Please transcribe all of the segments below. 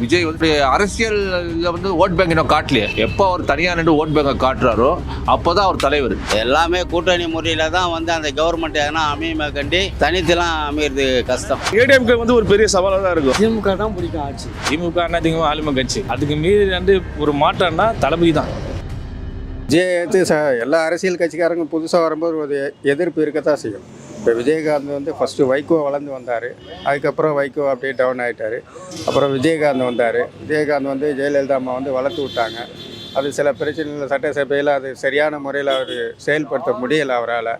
விஜய் வந்து அரசியல்ல வந்து ஓட் பேங்க் இன்னும் காட்டலையே. எப்போ அவர் தனியாக நின்று ஓட் பேங்கை காட்டுறாரோ அப்போதான் அவர் தலைவர். எல்லாமே கூட்டணி முறையில் தான் வந்து அந்த கவர்மெண்ட் எதனா அமையுமே கண்டி தனித்துலாம் அமையிறது கஷ்டம். ஏடிஎம்கே வந்து ஒரு பெரிய சவாலாக தான் இருக்கும். திமுக தான் பிடிக்கும் ஆட்சி. திமுக அதிகமாக ஆளுமை கட்சி. அதுக்கு மீறி வந்து ஒரு மாற்றம்னா தளபதி தான். விஜயத்து ச எல்லா அரசியல் கட்சிக்காரங்க புதுசாக வரும்போது ஒரு எதிர்ப்பு இருக்கத்தான் செய்யும். இப்போ விஜயகாந்த் வந்து ஃபஸ்ட்டு வைகோ வளர்ந்து வந்தார். அதுக்கப்புறம் வைகோ அப்படியே டவுன் ஆகிட்டார் அப்புறம் விஜயகாந்த் வந்தார். விஜயகாந்த் வந்து ஜெயலலிதா அம்மா வந்து வளர்த்து விட்டாங்க. அது சில பிரச்சனைகள் சட்டசபையில் அது சரியான முறையில் அவர் செயல்படுத்த முடியலை அவரால்.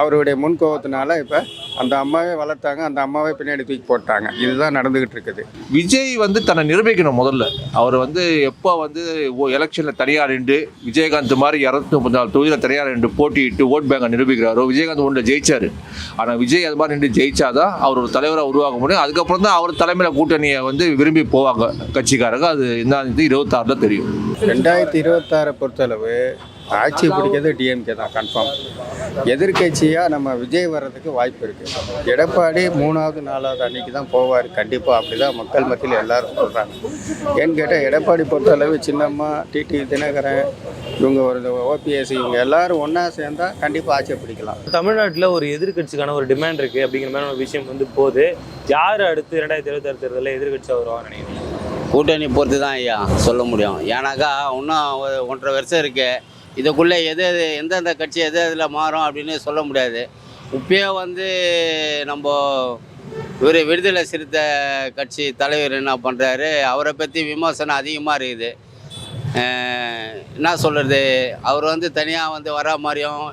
அவருடைய முன்கோபத்தினால இப்போ அந்த அம்மாவே வளர்த்தாங்க அந்த அம்மாவே பின்னாடி தூக்கி போட்டாங்க. இதுதான் நடந்துக்கிட்டு இருக்குது. விஜய் வந்து தன்னை நிரூபிக்கணும் முதல்ல. அவர் வந்து எப்போ வந்து எலெக்ஷனில் தனியாக நின்று விஜயகாந்த் மாதிரி இரநூத்தி முப்பத்தி நாலு தொகுதியில் தனியாக நின்று போட்டியிட்டு ஓட் பேங்கை நிரூபிக்கிறாரோ விஜயகாந்த் ஒன்றில் ஜெயிச்சார். ஆனால் விஜய் அது மாதிரி நின்று ஜெயிச்சாதான் அவர் ஒரு தலைவராக உருவாக முடியும். அதுக்கப்புறம் தான் அவர் தலைமையில் கூட்டணியை வந்து விரும்பி போவாங்க கட்சிக்காரங்க. அது என்ன இருபத்தாறில் தெரியும். ரெண்டாயிரத்தி இருபத்தாறை பொறுத்தளவு ஆட்சி பிடிக்கிறது டிஎம்கே தான் கன்ஃபார்ம் எதிர்க்கட்சியாக நம்ம விஜய் வர்றதுக்கு வாய்ப்பு இருக்குது எடப்பாடி மூணாவது நாலாவது அன்னைக்கு தான் போவார். கண்டிப்பாக அப்படி தான் மக்கள் மத்தியில் எல்லாரும் சொல்கிறாங்க ஏன்னு கேட்டால் எடப்பாடி பொறுத்தளவு சின்னம்மா டிடி தினகரன் இவங்க ஒரு ஓபிஎஸ் இவங்க எல்லாரும் ஒன்றா சேர்ந்தா கண்டிப்பாக ஆட்சியை பிடிக்கலாம். தமிழ்நாட்டில் ஒரு எதிர்க்கட்சிக்கான ஒரு டிமாண்ட் இருக்குது அப்படிங்கிற மாதிரி ஒரு விஷயம் வந்து போகுது. யார் அடுத்து ரெண்டாயிரத்தி இருபத்தாறு தேர்தலில் எதிர்க்கட்சியாக வருவாங்கன்னு நினைக்கிறீங்க? கூட்டணி பொறுத்து தான் ஐயா சொல்ல முடியும். ஏன்னாக்கா இன்னும் ஒன்றரை வருஷம் இருக்கு. இதுக்குள்ளே எது எது எந்தெந்த கட்சி எது எதில் மாறும் அப்படின்னு சொல்ல முடியாது. இப்பயே வந்து நம்ம இவர் விடுதலை சிறுத்தை கட்சி தலைவர் என்ன பண்ணுறாரு அவரை பற்றி விமர்சனம் அதிகமாக இருக்குது. என்ன சொல்கிறது அவர் வந்து தனியாக வந்து வரா மாதிரியும்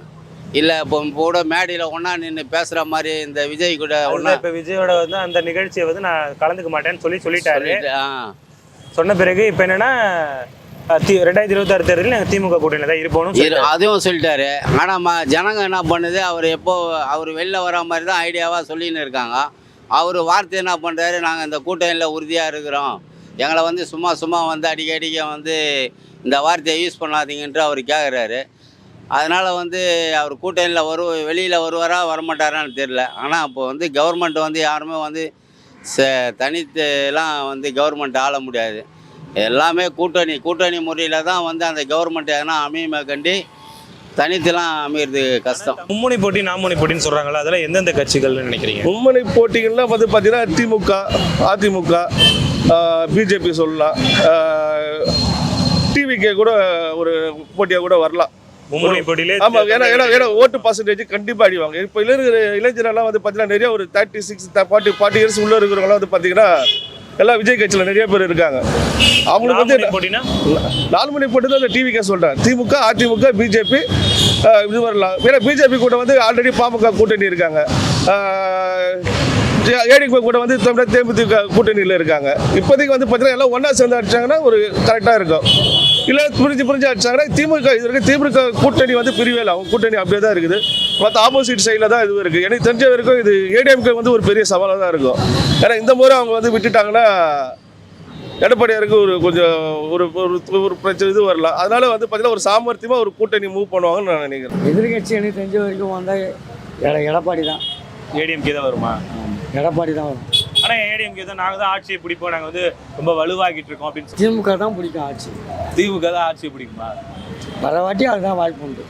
இல்லை இப்போ இப்போ கூட மேடையில் ஒன்றா நின்று பேசுகிற மாதிரி இந்த விஜய் கூட ஒன்றா இப்போ விஜயோட வந்து அந்த நிகழ்ச்சியை வந்து நான் கலந்துக்க மாட்டேன்னு சொல்லி சொல்லிட்டாரு. சொன்ன பிறகு இப்போ என்னன்னா ரெண்டாயிரத்தி இருபத்தாறு தேர்தலில் நாங்கள் திமுக கூட்டணியில் தான் இருப்போம்னு இரு அதுவும் சொல்லிட்டாரு. ஆனால் ம ஜனங்க என்ன பண்ணுது? அவர் எப்போ அவர் வெளில வர மாதிரி தான் ஐடியாவாக சொல்லின்னு இருக்காங்க. அவர் வார்த்தை என்ன பண்ணுறாரு நாங்கள் இந்த கூட்டணியில் உறுதியாக இருக்கிறோம். எங்களை வந்து சும்மா சும்மா வந்து அடிக்க அடிக்க வந்து இந்த வார்த்தையை யூஸ் பண்ணாதீங்கன்ட்டு அவர் கேட்குறாரு அதனால் வந்து அவர் கூட்டணியில் வரு வெளியில் வருவாரா வரமாட்டாரான்னு தெரில ஆனால் இப்போ வந்து கவர்மெண்ட் வந்து யாருமே வந்து ச தனித்துலாம் வந்து கவர்மெண்ட் ஆள முடியாது. எல்லாமே கூட்டணி கூட்டணி முறையில் தான் வந்து அந்த கவர்மெண்ட் எதனா அமையுமே கண்டி தனித்துலாம் அமையிறது கஷ்டம். மும்முனை போட்டி நாமுனை போட்டின்னு சொல்கிறாங்களா அதெல்லாம் எந்தெந்த கட்சிகள்னு நினைக்கிறீங்க? மும்மணி போட்டிகள்லாம் வந்து பார்த்தீங்கன்னா திமுக அதிமுக பிஜேபி சொல்லலாம். டிவிகே கூட ஒரு போட்டியாக கூட வரலாம். மும்முனை போட்டியிலே ஆமா ஏன்னா ஏன்னா ஏன்னா ஓட்டு பர்சன்டேஜ் கண்டிப்பா அடிவாங்க. இப்போ இளைஞர் இளைஞரெல்லாம் வந்து பார்த்தீங்கன்னா நிறைய ஒரு thirty six forty forty years உள்ள இருக்கிறவங்களாம் வந்து பார்த்தீங்கன்னா எல்லாம் விஜய் கட்சியில் நிறைய பேர் இருக்காங்க. அவங்களுக்கு வந்து நாலு மணி போட்டு தான் டிவிக்கே சொல்கிறேன் திமுக அதிமுக பிஜேபி இது வரலாம். ஏன்னா பிஜேபி கூட வந்து ஆல்ரெடி பாமக கூட்டணி இருக்காங்க. ஏடிக்கு கூட வந்து தேமுதிக கூட்டணியில் இருக்காங்க. இப்போதைக்கு வந்து பார்த்தீங்கன்னா எல்லாம் ஒன்றா சேர்ந்து அடிச்சாங்கன்னா ஒரு கரெக்டாக இருக்கும். இல்லை புரிஞ்சு புரிஞ்சு அடிச்சாங்கன்னா திமுக இது வரைக்கும் திமுக கூட்டணி வந்து பிரிவே இல்லை. அவங்க கூட்டணி அப்படியே தான் இருக்குது. மற்ற ஆப்போசிட் சைடில் தான் இது இருக்குது எனக்கு தெரிஞ்ச வரைக்கும் இது ஏடிஎம்கே வந்து ஒரு பெரிய சவாலாக தான் இருக்கும். ஏன்னா இந்த முறை அவங்க வந்து விட்டுட்டாங்கன்னா எடப்பாடியாருக்கு ஒரு கொஞ்சம் ஒரு ஒரு ஒரு பிரச்சனை இது வரலாம் அதனால வந்து பார்த்தீங்கன்னா ஒரு சாமர்த்தியமாக ஒரு கூட்டணி மூவ் பண்ணுவாங்கன்னு நான் நினைக்கிறேன். எதிர்கட்சி எனக்கு தெரிஞ்ச வரைக்கும் வந்தால் எட எடப்பாடி தான். ஏடிஎம்கே தான் வருமா? எடப்பாடி தான் வரும் ஆனால் ஏடிஎம்கே தான் நாங்கள் தான் ஆட்சியை பிடிப்போம். நாங்கள் வந்து ரொம்ப வலுவாகிட்டு இருக்கோம் அப்படின்னு திமுக தான் பிடிக்கும் ஆட்சி. திமுக தான் ஆட்சியை பிடிக்குமா? வர வாட்டி அதுதான் வாய்ப்பு உண்டு.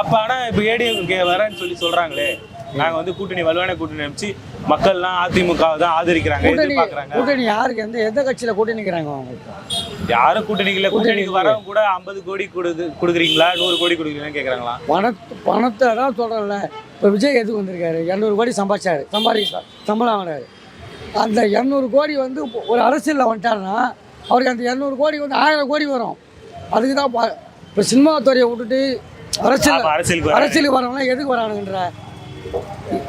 அப்போ ஆனால் இப்போ ஏடிஎம்கே வரேன்னு சொல்லி சொல்கிறாங்களே நாங்கள் வந்து கூட்டணி வலுவான கூட்டணி அமைச்சு மக்கள்லாம் அதிமுக தான் ஆதரிக்கிறாங்க எதிர்பார்க்குறாங்க. கூட்டணி யாருக்கு? எந்த எந்த கட்சியில் கூட்டணி நிற்கிறாங்க அவங்க யாரும் கூட்டணிக்குள்ள கூட்டணி கூட்டணிக்கு வரவங்க கூட ஐம்பது கோடி கொடுது கொடுக்குறீங்களா? நூறு கோடி கொடுக்குறீங்களான்னு கேட்குறாங்களா பணத்து பணத்தை தான் சொல்கிறேன்ல இப்போ விஜய் எதுக்கு வந்திருக்காரு? இரநூறு கோடி சம்பாதிச்சாரு. சம்பாதிக்க சம்பளம் வாங்கினாரு அந்த இரநூறு கோடி வந்து ஒரு அரசியலில் வந்துட்டாருன்னா அவருக்கு அந்த இரநூறு கோடி வந்து ஆயிரம் கோடி வரும். அதுக்கு தான் இப்போ சினிமா துறையை விட்டுட்டு அரசியல் அரசியலுக்கு அரசியலுக்கு வரவங்களாம் எதுக்கு வரானுங்கன்ற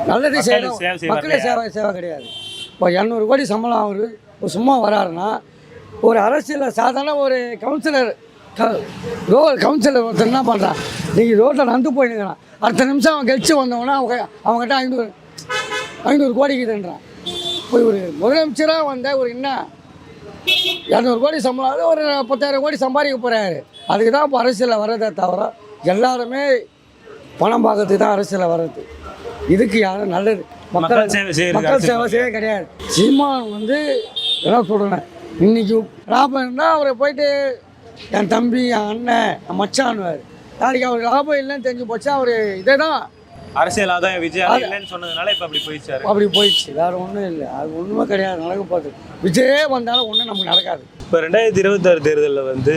நல்லதே செய்யணும். மக்களே சேவை சேவை கிடையாது. இப்போ இரநூறு கோடி சம்பளம் அவர் ஒரு சும்மா வராருன்னா ஒரு அரசியலில் சாதாரண ஒரு கவுன்சிலர் க கவுன்சிலர் ஒருத்தர் என்ன பண்ணுறான் நீங்கள் ரோட்டில் நடந்து போயினுக்கிறான் அடுத்த நிமிஷம் அவன் கழிச்சு வந்தவனா அவங்க அவங்ககிட்ட ஐநூறு ஐநூறு கோடிக்குதுன்றான் இப்போ ஒரு முதலமைச்சராக வந்த ஒரு என்ன இரநூறு கோடி சம்பளம் ஒரு பத்தாயிரம் கோடி சம்பாதிக்க போகிறாரு அதுக்கு தான் இப்போ அரசியலில் வர்றதே தவிர எல்லாருமே பணம் பார்க்கறதுக்கு தான் அரசியலில் வர்றது. இதுக்கு யாரும் நல்லது. மக்கள் சேவை மக்கள் சேவை செய்ய கிடையாது. சீமான் வந்து என்ன சொல்கிறேன் இன்னைக்கு இருந்தால் அவரை போயிட்டு என் தம்பி என் அண்ணன் என் மச்சான்வார் நாளைக்கு அவர் லாபம் இல்லைன்னு தெரிஞ்சு போச்சா. அவர் இதே தான் அரசியல் ஆதாயம் விஜய் இல்லைன்னு சொன்னதுனால இப்ப அப்படி போயிடுச்சாரு. அப்படி போயிடுச்சு. வேறு ஒன்றும் இல்லை. அது ஒன்றுமே கிடையாது. நடக்க போகுது. விஜயே வந்தாலும் ஒன்றும் நமக்கு நடக்காது. இப்போ ரெண்டாயிரத்தி இருபத்தாறு தேர்தலில் வந்து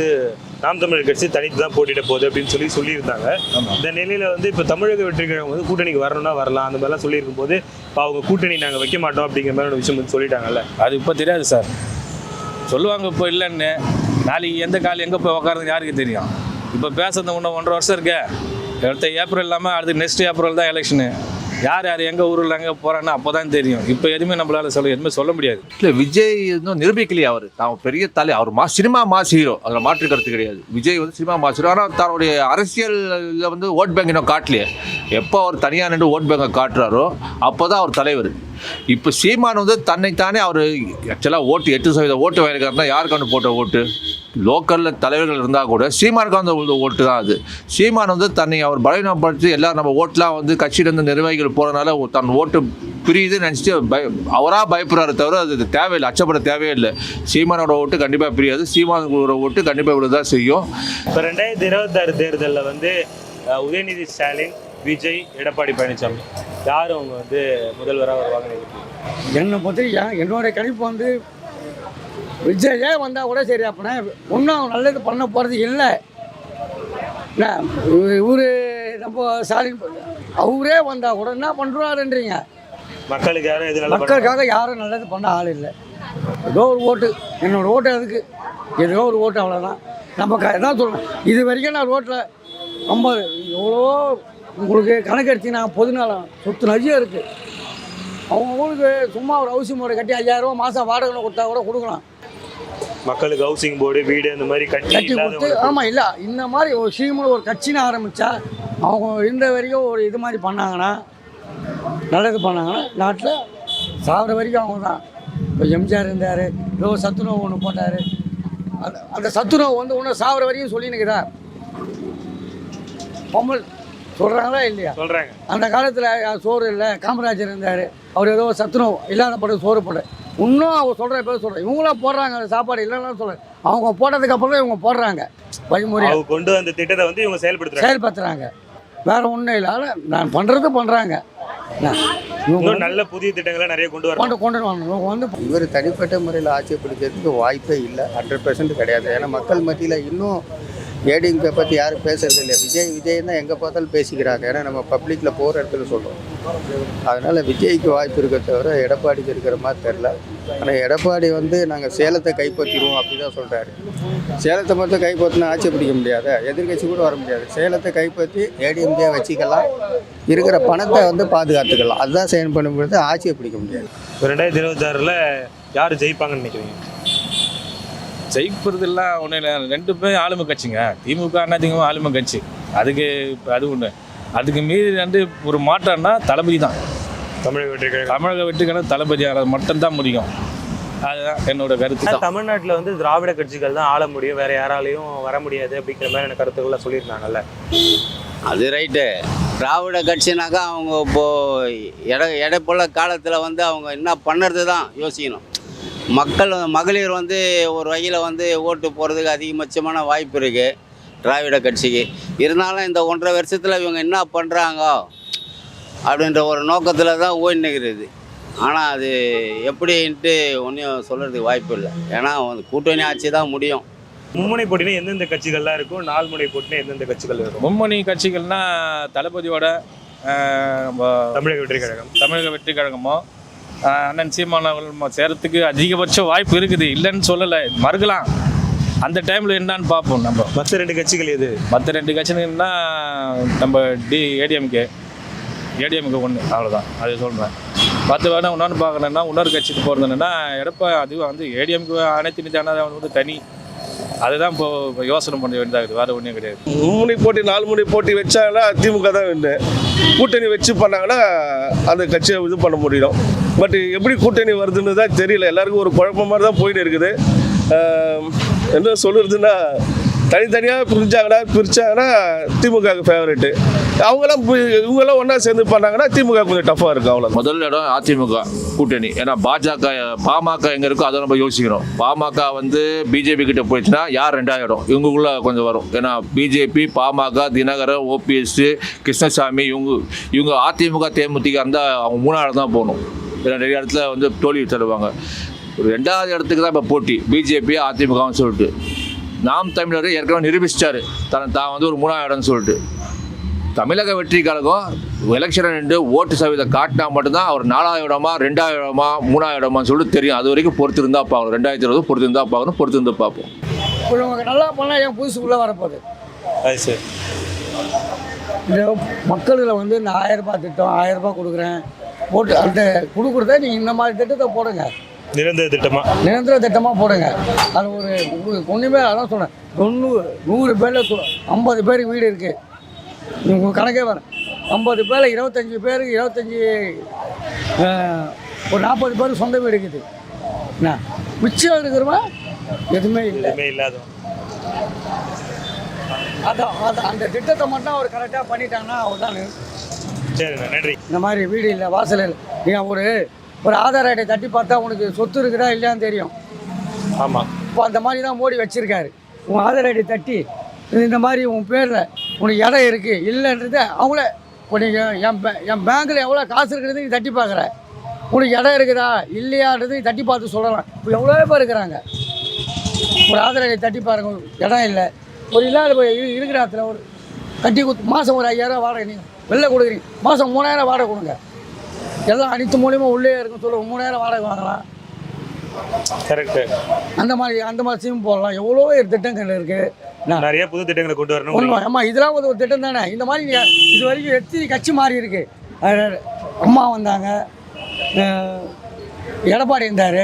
நாம் தமிழர் கட்சி தனித்து தான் போட்டியிட போகுது அப்படின்னு சொல்லி சொல்லியிருந்தாங்க. இந்த நிலையில வந்து இப்போ தமிழக வெற்றி கழகம் வந்து கூட்டணிக்கு வரணும்னா வரலாம். அந்த மாதிரிலாம் சொல்லியிருக்கும் போது இப்போ அவங்க கூட்டணி நாங்கள் வைக்க மாட்டோம் அப்படிங்கிற மாதிரி ஒரு விஷயம் வந்து சொல்லிட்டாங்கல்ல. அது இப்போ தெரியாது சார். சொல்லுவாங்க இப்போ இல்லைன்னு. நாளைக்கு எந்த கால் எங்கே போய் உட்காருறது யாருக்கு தெரியும்? இப்போ பேசுறது இன்னும் ஒன்றரை வருஷம் இருக்கு. அடுத்த ஏப்ரல் இல்லாமல் அடுத்து நெக்ஸ்ட் ஏப்ரல் தான் எலெக்ஷனு யார் யார் எங்கே ஊரில் எங்கே போகிறான்னு அப்போ தான் தெரியும். இப்போ எதுவுமே நம்மளால் சொல்ல எதுவுமே சொல்ல முடியாது. இல்லை விஜய் இன்னும் நிரூபிக்கலையே அவர். தான் பெரிய தலை. அவர் மா சினிமா மாஸ் ஹீரோ அதில் மாற்று கருத்து கிடையாது. விஜய் வந்து சினிமா மாஸ் ஹீரோ ஆனால் தன்னுடைய அரசியலில் வந்து ஓட் பேங்க் இன்னும் காட்டலையே. எப்போ அவர் தனியாக நின்று ஓட் பேங்கை காட்டுறாரோ அப்போ தான் அவர் தலைவர். இப்போ சீமான் வந்து தன்னைத்தானே அவர் ஆக்சுவலாக ஓட்டு எட்டு சதவீத ஓட்டு வாங்கியிருக்காருன்னா யாருக்காண்டு போட்ட ஓட்டு லோக்கலில் தலைவர்கள் இருந்தால் கூட சீமானுக்கு வந்து ஓட்டு தான் அது சீமான் வந்து தன்னை அவர் பலவீனப்படுத்தி எல்லாரும் நம்ம ஓட்டெலாம் வந்து கட்சியிலேருந்து நிர்வாகிகள் போகிறனால தன் ஓட்டு பிரியுதுன்னு நினச்சிட்டு பய அவராக பயப்படுறாரு தவிர அது தேவையில்லை அச்சப்பட தேவையே இல்லை சீமானோட ஓட்டு கண்டிப்பாக பிரியாது. சீமானோட ஓட்டு கண்டிப்பாக இவ்வளோ தான் செய்யும். இப்போ ரெண்டாயிரத்தி இருபத்தாறு தேர்தலில் வந்து உதயநிதி ஸ்டாலின் விஜய் எடப்பாடி பழனிசாமி யார் அவங்க வந்து முதல்வராக வருவாங்கன்னு? என்னை என் என்னோட கணிப்பு வந்து விஜயே வந்தால் கூட சரி அப்படின்னா ஒன்றும் நல்லது பண்ண போகிறது இல்லை. என்ன இவர் நம்ம ஸ்டாலின் அவரே வந்தால் கூட என்ன பண்ணுறாருன்றீங்க மக்களுக்கு யாரும் மக்களுக்காக யாரும் நல்லது பண்ண ஆள் இல்லை. ஏதோ ஒரு ஓட்டு என்னோட ஓட்டு அதுக்கு. ஏதோ ஒரு ஓட்டு அவ்வளோதான் நம்ம க என்ன சொல்லணும் இது வரைக்கும் நான் ரோட்டில் ரொம்ப எவ்வளோ உங்களுக்கு கணக்கு எடுத்தீங்கன்னா பொதுநலம் சொத்து நிறைய இருக்குது அவங்க ஊருக்கு சும்மா ஒரு ஹவுசிங் போர்டு கட்டி ஐயாயிரரூவா மாதம் வாடகை கொடுத்தா கூட கொடுக்கலாம். மக்களுக்கு ஹவுசிங் போர்டு வீடு அந்த மாதிரி கட்டி கட்டி கொடுத்து ஆமாம் இல்லை இந்த மாதிரி ஒரு சீமில் ஒரு கட்சின்னு ஆரம்பித்தா அவங்க இருந்த வரைக்கும் ஒரு இது மாதிரி பண்ணாங்கன்னா நல்லது பண்ணாங்கன்னா நாட்டில் சாகிற வரைக்கும் அவங்க தான். இப்போ எம்ஜிஆர் இருந்தார் ஏதோ சத்துணவு ஒன்று போட்டார். அந்த அந்த சத்துணவு வந்து ஒன்று சாகிற வரைக்கும் சொல்லினுக்குதா? பொம்மல் சொல்கிறாங்களா இல்லையா? சொல்றாங்க. அந்த காலத்தில் சோறு இல்லை காமராஜர் இருந்தார். அவர் ஏதோ சத்துணவு இல்லாத படம் சோறு போட இன்னும் அவர் சொல்கிற பேர் சொல்கிறேன் இவங்களாம் போடுறாங்க அந்த சாப்பாடு இல்லைன்னு சொல்கிறேன் அவங்க போட்டதுக்கு அப்புறம் தான் இவங்க போடுறாங்க. வழிமுறை அவங்க கொண்டு வந்த திட்டத்தை வந்து இவங்க செயல்படுத்துறாங்க. செயல்படுத்துகிறாங்க வேற ஒன்றும் இல்லை. ஆனால் நான் பண்ணுறது பண்ணுறாங்க இவங்க இன்னும் நல்ல புதிய திட்டங்களை நிறைய கொண்டு வராங்க கொண்டு கொண்டு வரணும். இவங்க வந்து இவர் தனிப்பட்ட முறையில் ஆட்சி பிடிக்கிறதுக்கு வாய்ப்பே இல்லை. ஹண்ட்ரட் பர்சன்ட் கிடையாது. ஏன்னா மக்கள் மத்தியில் இன்னும் ஏடிஎம்கே பற்றி யாரும் பேசுறது இல்லை விஜய் விஜய் தான் எங்கே பார்த்தாலும் பேசிக்கிறாங்க. ஏன்னா நம்ம பப்ளிக்கில் போகிற இடத்துல சொல்கிறோம் அதனால் விஜய்க்கு வாய்ப்பு இருக்க தவிர எடப்பாடிக்கு இருக்கிற மாதிரி தெரில ஆனால் எடப்பாடி வந்து நாங்கள் சேலத்தை கைப்பற்றிடுவோம் அப்படி தான் சொல்கிறாரு சேலத்தை மட்டும் கைப்பற்றினா ஆட்சி பிடிக்க முடியாது? எதிர்கட்சி கூட வர முடியாது. சேலத்தை கைப்பற்றி ஏடிஎம்கே வச்சுக்கலாம். இருக்கிற பணத்தை வந்து பாதுகாத்துக்கலாம். அதுதான் செயல் பண்ணும்போது ஆட்சியை பிடிக்க முடியாது. ரெண்டாயிரத்தி இருபத்தாறில் யார் ஜெயிப்பாங்கன்னு நினைக்கிறீங்க? ஜெயிக்கிறதுலாம் ஒன்றும் இல்லை. ரெண்டு பேரும் ஆளுமை கட்சிங்க. திமுக அதிமுக ஆளுமை கட்சி. அதுக்கு இப்போ அது ஒன்று அதுக்கு மீறி வந்து ஒரு மாற்றம்னா தளபதி தான். தமிழக வெற்றி தமிழக வெற்றிக்கான தளபதி அது மட்டும்தான் முடியும். அதுதான் என்னோட கருத்து. தமிழ்நாட்டில் வந்து திராவிட கட்சிகள் தான் ஆள முடியும். வேற யாராலையும் வர முடியாது அப்படிங்கிற மாதிரியான கருத்துக்கள்லாம் சொல்லியிருந்தாங்கல்ல. அது ரைட்டு. திராவிட கட்சினாக்கா அவங்க இப்போது எட எடைப்புள்ள காலத்தில் வந்து அவங்க என்ன பண்ணுறது தான் யோசிக்கணும். மக்கள் மகளிர் வந்து ஒரு வகையில் வந்து ஓட்டு போகிறதுக்கு அதிகபட்சமான வாய்ப்பு இருக்குது திராவிட கட்சிக்கு. இருந்தாலும் இந்த ஒன்றரை வருஷத்தில் இவங்க என்ன பண்ணுறாங்க அப்படின்ற ஒரு நோக்கத்தில் தான் ஓடினுக்கிறது ஆனால் அது எப்படின்ட்டு ஒன்றும் சொல்கிறதுக்கு வாய்ப்பு இல்லை. ஏன்னா கூட்டணி ஆட்சி தான் முடியும். மும்முனை போட்டினா எந்தெந்த கட்சிகள்லாம் இருக்கும்? நாலு முனை போட்டினா எந்தெந்த கட்சிகள் இருக்கும் மும்மணி கட்சிகள்னா தளபதியோட தமிழக வெற்றி கழகம். தமிழக வெற்றி கழகமோ அண்ணன் சீமான் அவர்கள் சேரத்துக்கு அதிகபட்ச வாய்ப்பு இருக்குது. இல்லைன்னு சொல்லலை. மறுக்கலாம். அந்த டைமில் என்னன்னு பார்ப்போம் நம்ம. மற்ற ரெண்டு கட்சிகள் எது? மற்ற ரெண்டு கட்சிங்கன்னா நம்ம டி ஏடிஎம்கே ஏடிஎம்கே ஒன்று அவ்வளோதான் அது சொல்கிறேன் பத்து வேணா இன்னொன்று பார்க்கணுன்னா இன்னொரு கட்சிக்கு போகிறது என்னன்னா எடப்பா அது வந்து ஏடிஎம்கே அனைத்து இந்திய அண்ணா வந்து தனி. அதுதான் இப்போ இப்போ யோசனை பண்ண வேண்டியதாகுது. வேறு ஒன்றும் கிடையாது. மும்முனை போட்டி நாலு முனை போட்டி வச்சாங்கன்னா திமுக தான் வேணும் கூட்டணி வச்சு பண்ணாங்கன்னா அந்த கட்சியை இது பண்ண முடியும். பட் எப்படி கூட்டணி வருதுன்னு தான் தெரியல. எல்லாருக்கும் ஒரு குழப்பம் மாதிரி தான் போயிட்டு இருக்குது. என்ன சொல்லுறதுன்னா தனித்தனியாக பிரிஞ்சாங்கன்னா பிரிச்சாங்கன்னா திமுக ஃபேவரெட்டு அவங்களாம் இவங்கெல்லாம் ஒன்றா சேர்ந்து பண்ணாங்கன்னா திமுக கொஞ்சம் டஃப்பாக இருக்கும் அவ்வளோ முதல் இடம் அதிமுக கூட்டணி. ஏன்னா பாஜக பாமக எங்கே இருக்கோ அதை நம்ம யோசிக்கணும் பாமக வந்து பிஜேபி கிட்ட போயிடுச்சுன்னா யார் ரெண்டாயிரம்? இடம் இவங்களுக்குள்ள கொஞ்சம் வரும். ஏன்னா பிஜேபி பாமக தினகரன் ஓபிஎஸ் கிருஷ்ணசாமி இவங்க இவங்க அதிமுக தேமுதிக இருந்தால் அவங்க மூணாவது தான் போகணும். ஏன்னா நிறைய இடத்துல வந்து தோல்வி தருவாங்க ஒரு ரெண்டாவது இடத்துக்கு தான் இப்போ போட்டி. பிஜேபி அதிமுகன்னு சொல்லிட்டு. நாம் தமிழர் ஏற்கனவே நிரூபிச்சிட்டாரு. தன் தான் வந்து ஒரு மூணாவது இடம்னு சொல்லிட்டு. தமிழக வெற்றி கழகம் எலெக்ஷன் நின்று ஓட்டு சதவீதம் காட்டினா மட்டும்தான் அவர் நாலாயிரம் இடமா ரெண்டாயிரம் இடமா மூணாயிரம் இடமான்னு சொல்லிட்டு தெரியும். அது வரைக்கும் பொறுத்து இருந்தா பார்க்கணும் ரெண்டாயிரத்தி இருபது பொறுத்து இருந்தா பார்க்கணும் பொறுத்து இருந்தா பார்ப்போம். இப்போ இவங்க நல்லா பண்ணால் என் புதுசு உள்ளே வரப்போகுது? அது சரி. இந்த மக்கள்களை வந்து இந்த ஆயிரம் ரூபாய் திட்டம் ஆயிரம் ரூபாய் கொடுக்குறேன். போட்டு அந்த கொடுக்குறத நீங்கள் இந்த மாதிரி திட்டத்தை போடுங்க. நிரந்தர திட்டமா? நிரந்தர திட்டமாக போடுங்க. அது ஒரு ஒன்றுமே அதான் சொன்னேன் தொண்ணூறு நூறு பேரில் ஐம்பது பேருக்கு வீடு இருக்குது உங்கள் கணக்கே வர ஐம்பது பேரில் இருபத்தஞ்சி பேருக்கு இருபத்தஞ்சி ஒரு நாற்பது பேருக்கு சொந்த வீடு இருக்குது. என்ன? மிச்சம் இருக்கிறவன் எதுவுமே இல்லை. எதுவுமே இல்லாதவன். அதான் அதான் அந்த திட்டத்தை மட்டும் அவர் கரெக்டாக பண்ணிட்டாங்கன்னா அவர் தான் சரிண்ணா நன்றி. இந்த மாதிரி வீடு இல்லை வாசல் இல்லை. நீங்கள் ஒரு ஒரு ஆதார் அட்டை தட்டி பார்த்தா உனக்கு சொத்து இருக்குதா இல்லையான்னு தெரியும். ஆமா. இப்போ அந்த மாதிரி தான் மோடி வச்சிருக்காரு. உன் ஆதார் ஐடி தட்டி இந்த மாதிரி உன் பேரில் உனக்கு இடம் இருக்குது இல்லைன்றது அவங்கள இப்போ நீங்கள் என் பே என் பேங்க்கில் எவ்வளோ காசு இருக்கிறது நீ தட்டி பார்க்குற. உனக்கு இடம் இருக்குதா இல்லையான்றது நீ தட்டி பார்த்து சொல்லலாம். இப்போ எவ்வளோ பேர் இருக்கிறாங்க? ஒரு ஆதார் ஐடி தட்டி பாருங்க இடம் இல்லை. ஒரு இல்லாத இருக்கிற இடத்துல ஒரு கட்டி கொடுத்து மாதம் ஒரு ஐயாயிரம் வாடகை நீங்கள் வெளில கொடுக்குறீங்க. மாதம் மூணாயிரம் வாடகை கொடுங்க. எல்லாம் அனைத்து மூலியமாக உள்ளே இருக்கும் சொல்ல. மூணாயிரம் வாடகை வாங்கலாம் கரெக்ட் அந்த மாதிரி அந்த மாதிரி ஸ்கீம் போடலாம். எவ்வளோ திட்டங்கள் இருக்குது நிறைய புது திட்டங்களை கொண்டு வரணும். ஒன்று ஆமா இதெல்லாம் ஒரு ஒரு திட்டம் தானே? இந்த மாதிரி இது வரைக்கும் எத்தனை கட்சி மாறி இருக்கு? அம்மா வந்தாங்க. எடப்பாடி இருந்தார்.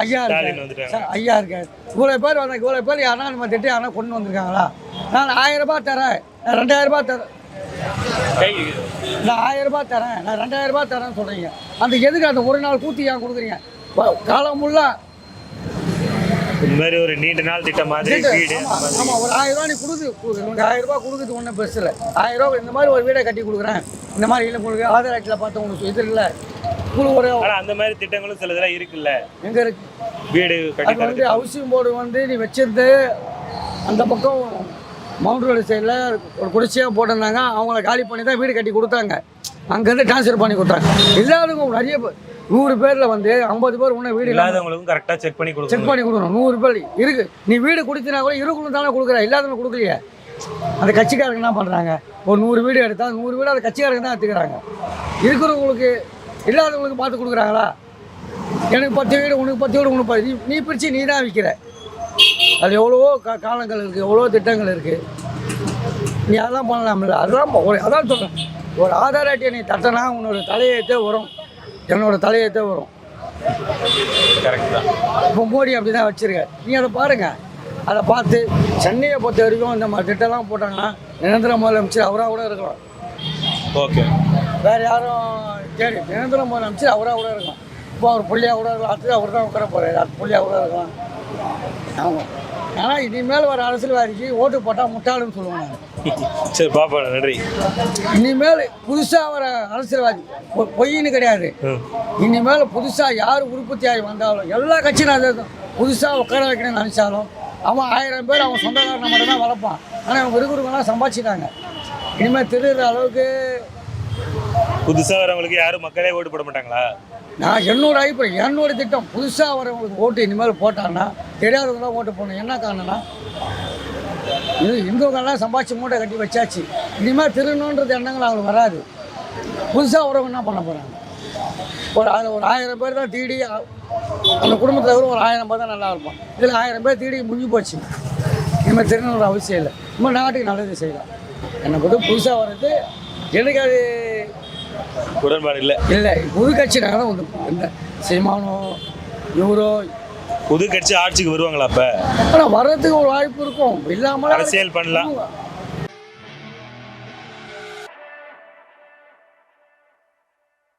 ஐயா ஸ்டாலின் இருக்காரு ஐயா இருக்கார். இவ்வளோ பேர் வந்தாங்க இவ்வளோ பேர் யாரா நம்ம திட்டம் யாரா கொண்டு வந்திருக்காங்களா? நான் ஆயிரம் ரூபாய் தரேன். ரெண்டாயிரம் ரூபாய் தரேன். நான் ஆயிரம் ரூபாய் தரேன். நான் ரெண்டாயிரம் ரூபாய் தரேன்னு சொல்கிறீங்க அந்த எதுக்கு அந்த ஒரு நாள் கூத்தி ஏன் கொடுக்குறீங்க? காலம் முள்ளா இந்த மாதிரி ஒரு நீண்ட நாள் திட்டம் மாதிரி வீடு ஆமா, ஆமா ஒரு ஆயிரம் ரூபாய் நீ கொடுத்து உனக்கு ஆயிரம் ரூபாய் கொடுக்குறது ஒன்றும் பெருசு இல்லை. ஆயிரம் ரூபாய் இந்த மாதிரி ஒரு வீடை கட்டி கொடுக்குறேன். இந்த மாதிரி இல்லை உங்களுக்கு. ஆதார் அட்டையில் பார்த்து உங்களுக்கு இது இல்லை. ஒரு அந்த மாதிரி திட்டங்களும் சில இதெல்லாம் இருக்குல்ல. எங்கே இருக்கு? வீடு கட்டி வந்து ஹவுசிங் போர்டு வந்து நீ வச்சிருந்து அந்த பக்கம் மவுண்ட் ரோடு சைடில் ஒரு குடிசையாக போட்டிருந்தாங்க. அவங்கள காலி பண்ணி தான் வீடு கட்டி கொடுத்தாங்க. அங்கேருந்து ட்ரான்ஸ்ஃபர் பண்ணி கொடுத்தாங்க. இல்லாதவங்க நிறைய பேர் நூறு பேரில் வந்து ஐம்பது பேர் இன்னும் வீடு இல்லாத இல்லாதவங்களுக்கும் கரெக்டா செக் பண்ணி செக் கொடுக்கணும் பண்ணி கொடுக்கணும். நூறு பேர் இருக்கு. நீ வீடு கொடுத்தினா கூட இருக்கணும் தானே கொடுக்குற. இல்லாதவங்க கொடுக்கலையே. அந்த கட்சிக்காரங்க என்ன பண்ணுறாங்க ஒரு நூறு வீடு எடுத்தால் நூறு வீடு அந்த கட்சிக்காரங்க தான் எடுத்துக்கிறாங்க. இருக்கிறவங்களுக்கு இல்லாதவங்களுக்கு பார்த்து கொடுக்குறாங்களா? எனக்கு பத்து வீடு உனக்கு பத்து வீடு உனக்கு நீ பிரித்து நீ தான் விற்கிற அது எவ்வளவோ கா காலங்கள் இருக்குது எவ்வளோ திட்டங்கள் இருக்குது நீ அதெல்லாம் பண்ணலாம்ல. அதெல்லாம் ஒரு அதான் சொல்கிறேன் ஒரு ஆதார் அட்டையை நீ தட்டினா உன்னோட தலையெழுத்தே வரும். என்னோட தலையெழுத்தே வரும். இப்போ மோடி அப்படி தான் வச்சுருக்க நீங்கள் அதை பாருங்கள் அதை பார்த்து சென்னையை பொறுத்த வரைக்கும் இந்த மாதிரி திட்டம்லாம் போட்டாங்கன்னா நிரந்தர முதலமைச்சர் அவராக கூட இருக்கலாம். ஓகே வேறு யாரும் சரி நிரந்தர முதலமைச்சர் அவராக கூட இருக்கலாம். இப்போ அவர் புள்ளியாக கூட இருக்கலாம். அடுத்தது அவர் தான் உட்கார போகிறார் அது புள்ளியாக கூட இருக்கலாம். ஆமாம் ஆனால் இனிமேல் வர அரசியல்வாதிக்கு ஓட்டு போட்டால் முட்டாளுன்னு சொல்லுவாங்க சரி பாப்பா நன்றி. இனிமேல் புதுசாக வர அரசியல்வாதி பொ- பொய்ன்னு கிடையாது. இனிமேல் புதுசாக யார் உற்பத்தி ஆகி வந்தாலும் எல்லா கட்சியும் அதே புதுசாக உட்கார வைக்கணும்னு நினச்சாலும் அவன் ஆயிரம் பேர் அவன் சொந்தக்காரனை மட்டும் தான் வளர்ப்பான் ஆனால் அவங்க இருக்கிறவங்களாம் சம்பாதிச்சிட்டாங்க. இனிமேல் திருடுற அளவுக்கு புதுசா வரவங்களுக்கு யாரும் மக்களே ஓட்டு போட மாட்டாங்களா? நான் என்னோட அபிப்பிராயம் என்னோட திட்டம். புதுசாக வரவங்களுக்கு ஓட்டு இனிமேல் போட்டாங்கன்னா தெரியாதவங்க தான் ஓட்டு போடணும். என்ன காரணம்னா இது இந்துக்கள்லாம் சம்பாதிச்சு மூட்டை கட்டி வச்சாச்சு. இனிமேல் திருணுன்றது எண்ணங்கள் அவங்களுக்கு வராது. புதுசாக வரவங்க என்ன பண்ண போகிறாங்க ஒரு அதில் ஒரு ஆயிரம் பேர் தான் தீடி அந்த குடும்பத்தில் கூட ஒரு ஆயிரம் பேர் தான் நல்லா இருப்பான் இதில் ஆயிரம் பேர் தீடி முடிஞ்சு போச்சு. இனிமேல் திருநூறு அவசியம் இல்லை. நம்ம நாட்டுக்கு நல்லது செய்யலாம். என்னை பொறுத்து புதுசாக வர்றது எனக்கு அது உடன்பாடு இல்ல. இல்லை புது கட்சி நாங்கள் தான் வந்து இந்த சீமானோ இவரோ புது கட்சி ஆட்சிக்கு வருவாங்களா அப்ப? ஆனால் வர்றதுக்கு ஒரு வாய்ப்பு இருக்கும். இல்லாமல் அரசியல் பண்ணலாம்.